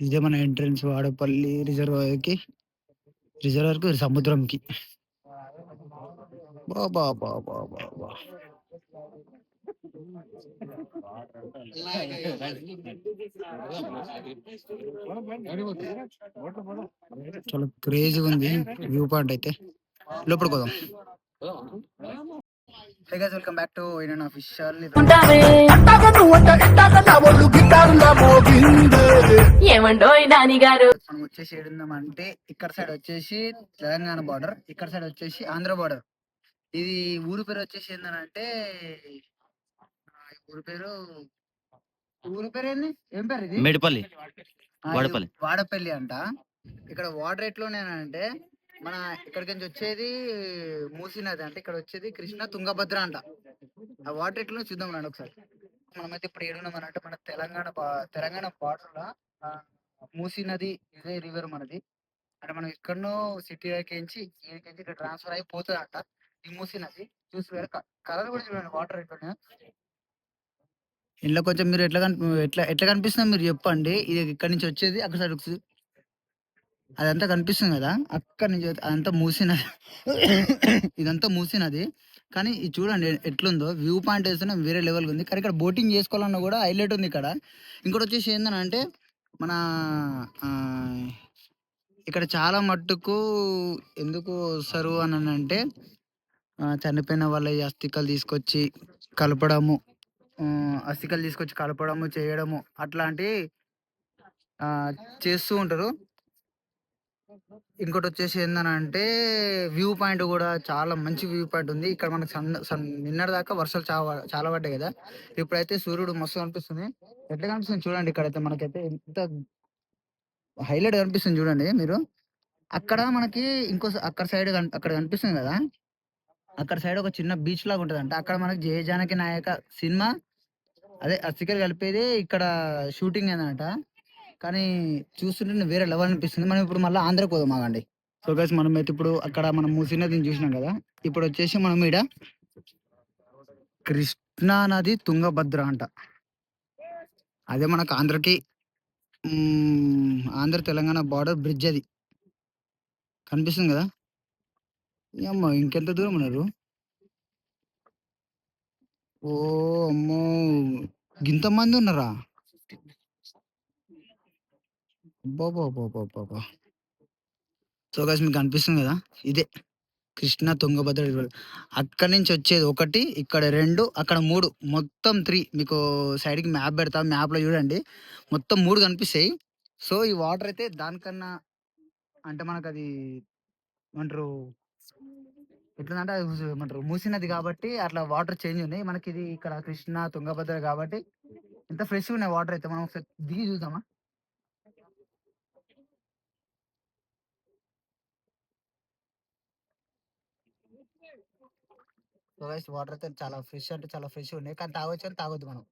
ఇదే మన ఎంట్రన్స్ వాడపల్లి రిజర్వాయర్కి? రిజర్వాయర్కి సముద్రంకి. బాబా బాబా బాబా చాలా క్రేజీ ఉంది వ్యూ పాయింట్ అయితే. లోపలికి పోదాం. Hey guys welcome back to unofficial ఏమండోయ్ నాని గారు మనం వచ్చేసి ఏడుందామంటే ఇక్కడ సైడ్ వచ్చేసి తెలంగాణ బార్డర్ ఇక్కడ సైడ్ వచ్చేసి ఆంధ్ర బార్డర్ ఇది ఊరు పేరు వచ్చేసి ఏంటంటే ఊరు పేరు ఊరు పేరు ఏంది? ఏం పేరు ఇది? మేడిపల్లి. ఆ, ఇది వాడపల్లి. వాడపల్లి అంట. ఇక్కడ వాటర్ ఎట్లోనేనంటే మన ఇక్కడికి నుంచి వచ్చేది మూసీ నది అంటే ఇక్కడ వచ్చేది కృష్ణ తుంగభద్ర అంట. ఆ వాటర్ ఎట్లా చూద్దాం నాన్న ఒకసారి. మనమైతే ఇప్పుడు ఏడున్నాం అంటే మన తెలంగాణ తెలంగాణ బార్డర్లో మూసీ నది ఇదే రివర్ మనది. అంటే మనం ఎక్కడనో సిటీ నుంచి ఇక్కడ ట్రాన్స్ఫర్ అయిపోతుంది అంట ఈ మూసీ నది. చూసి కలర్ కూడా చూడండి వాటర్ ఎట్లా ఇంట్లో కొంచెం మీరు ఎట్లా కనిపి ఎట్లా ఎట్లా కనిపిస్తుందో మీరు చెప్పండి. ఇది ఇక్కడ నుంచి వచ్చేది అక్కడ సైడ్ అదంతా కనిపిస్తుంది కదా. అక్కడి నుంచి అదంతా మూసినది. ఇదంతా మూసినది. కానీ ఇది చూడండి ఎట్లుందో. వ్యూ పాయింట్ వేస్తున్నా వేరే లెవెల్ ఉంది. కానీ ఇక్కడ బోటింగ్ చేసుకోవాలన్నా కూడా హైలైట్ ఉంది ఇక్కడ. ఇంకోటి వచ్చేసి ఏంటంటే మన ఇక్కడ చాలా మట్టుకు ఎందుకు వస్తారు అని అంటే చనిపోయిన వాళ్ళ అస్థికలు తీసుకొచ్చి కలపడము అస్థికలు తీసుకొచ్చి కలపడము చేయడము అట్లాంటి చేస్తూ ఉంటారు. ఇంకోటి వచ్చేసి ఏందనంటే వ్యూ పాయింట్ కూడా చాలా మంచి వ్యూ పాయింట్ ఉంది. ఇక్కడ మనకు సన్ సన్ నిన్నటి దాకా వర్షాలు చాలా చాలా పడ్డాయి కదా. ఇప్పుడైతే సూర్యుడు మస్తు కనిపిస్తుంది. ఎట్లా కనిపిస్తుంది చూడండి ఇక్కడైతే మనకైతే ఎంత హైలైట్ కనిపిస్తుంది చూడండి మీరు. అక్కడ మనకి ఇంకో అక్కడ సైడ్ అక్కడ కనిపిస్తుంది కదా. అక్కడ సైడ్ ఒక చిన్న బీచ్ లాగా ఉంటుంది అంట అక్కడ మనకి జయ జానకి నాయక సినిమా అదే అస్థికలు కలిపేది ఇక్కడ షూటింగ్ ఏందంట కానీ చూస్తుంటే వేరే లెవెల్ అనిపిస్తుంది. మనం ఇప్పుడు మళ్ళీ ఆంధ్రకు పోదాం ఆగండి. సో గైస్ మనం అయితే ఇప్పుడు అక్కడ మనం మూసినదిని చూసినాం కదా? ఇప్పుడు వచ్చేసి మనం ఈడ కృష్ణా నది తుంగభద్ర అంట. అదే మనకు ఆంధ్రకి ఆంధ్ర తెలంగాణ బార్డర్ బ్రిడ్జ్ అది. కనిపిస్తుంది కదా? అమ్మ ఇంకెంత దూరం ఉన్నారు? ఓ అమ్మో ఇంతమంది మంది ఉన్నారా? బాబా సో గైస్ మీకు అనిపిస్తుంది కదా? ఇదే కృష్ణ తుంగభద్ర అక్కడి నుంచి వచ్చేది ఒకటి ఇక్కడ రెండు అక్కడ మూడు. మొత్తం త్రీ. మీకు సైడ్కి మ్యాప్ పెడతా మ్యాప్లో చూడండి. మొత్తం మూడు కనిపిస్తాయి. సో ఈ వాటర్ అయితే దానికన్నా అంటే మనకు అది ఏమంటారు? ఎట్లుందంటే అది ఏమంటారు? మూసినది కాబట్టి అట్లా వాటర్ చేంజ్ ఉన్నాయి. మనకి ఇది ఇక్కడ కృష్ణ తుంగభద్ర కాబట్టి ఎంత ఫ్రెష్ ఉన్నాయి వాటర్ అయితే. మనం ఒకసారి దిగి చూద్దామా? సో గైస్ వాటర్ అయితే చాలా ఫ్రెష్ అంటే చాలా ఫ్రెష్ ఉన్నాయి. కానీ తాగొచ్చు అని తాగొద్దు మనం.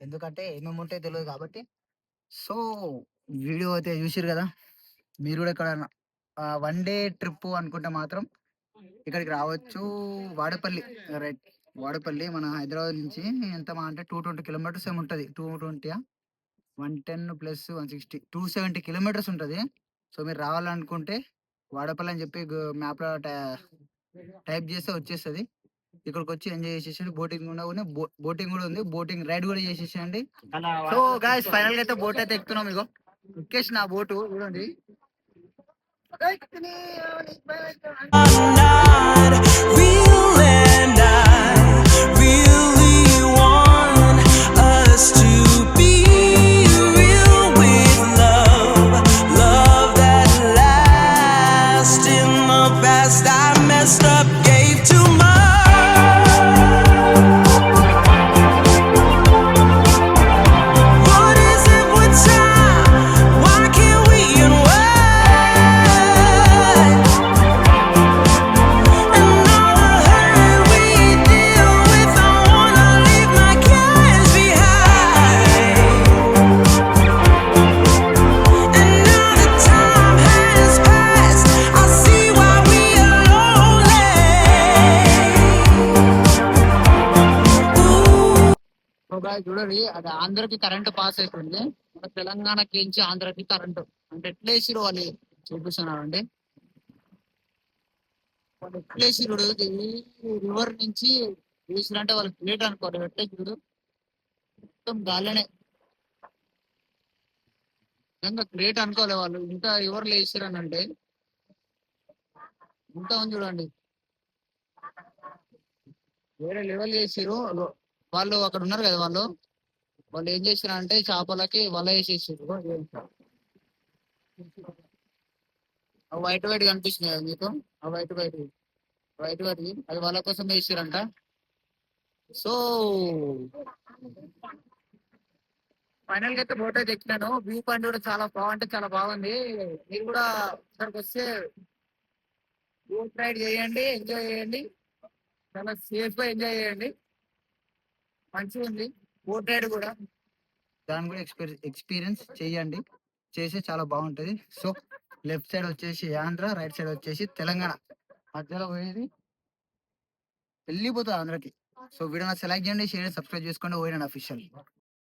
ఎందుకంటే ఏమేమి ఉంటాయో తెలియదు కాబట్టి. సో వీడియో అయితే చూసిరు కదా? మీరు కూడా ఇక్కడ వన్ డే ట్రిప్ అనుకుంటే మాత్రం ఇక్కడికి రావచ్చు. వాడపల్లి రైట్ వాడపల్లి మన హైదరాబాద్ నుంచి ఎంత మా అంటే టూ ట్వంటీ కిలోమీటర్స్ ఏమి ఉంటుంది. Two ట్వంటీయా one ten plus one sixty two seventy kilometres ఉంటుంది. సో మీరు రావాలనుకుంటే వాడపల్లి అని చెప్పి మ్యాప్లో టైప్ చేస్తే వచ్చేస్తుంది. ఇక్కడికి వచ్చి ఎంజాయ్ చేసేసి బోటింగ్ కూడా ఉంది బోటింగ్ కూడా ఉంది. బోటింగ్ రైడ్ కూడా చేసేసేయండి. సో గాయస్ ఫైనల్గా అయితే బోట్ అయితే ఎక్కుతున్నాం ఇగో. ఎక్కేసి నా బోటు చూడండి. Real and చూడండి అది ఆంధ్రకి కరెంట్ పాస్ అవుతుంది మన తెలంగాణకి నుంచి ఆంధ్రకి కరెంట్. అంటే ఎట్లా వేసిరు వాళ్ళు? చూపిస్తున్నారండి వాళ్ళు ఎట్లా రివర్ నుంచి వేసిరంటే వాళ్ళు గ్రేట్ అనుకోరు. ఎట్లా చూడు? మొత్తం గాలినే. నిజంగా గ్రేట్ అనుకోలే వాళ్ళు. ఇంత ఎవరు వేసిరని అంటే ఇంత ఉంది చూడండి. వేరే లెవెల్ చేసిరు వాళ్ళు అక్కడ ఉన్నారు కదా వాళ్ళు. వాళ్ళు ఏం చేసిరు అంటే చేపలకి వల వేసేసారు ఆ వైట్ వైట్ కనిపిస్తున్నాయి కదా మీకు? ఆ వైట్ వైట్ వైట్ వైట్ అది వాళ్ళ కోసం వేసారంట. సో ఫైనల్గా అయితే బోట్ అయితే వ్యూ పాయింట్ కూడా చాలా బాగుంటే చాలా బాగుంది. మీరు కూడా ఇక్కడికి వస్తే బోట్ రైడ్ చేయండి ఎంజాయ్ చేయండి. చాలా సేఫ్గా ఎంజాయ్ చేయండి. మంచిగా ఉంది. బోట్ రైడ్ కూడా దాని కూడా ఎక్స్పీరియన్స్ ఎక్స్పీరియన్స్ చేయండి. చేసి చాలా బాగుంటది. సో లెఫ్ట్ సైడ్ వచ్చేసి ఆంధ్ర రైట్ సైడ్ వచ్చేసి తెలంగాణ. మధ్యలో పోయేది వెళ్ళిపోతుంది ఆంధ్రకి సో వీడియో సెలెక్ట్ చేయండి షేర్ సబ్స్క్రైబ్ చేసుకోండి. పోయిన అఫీషియల్.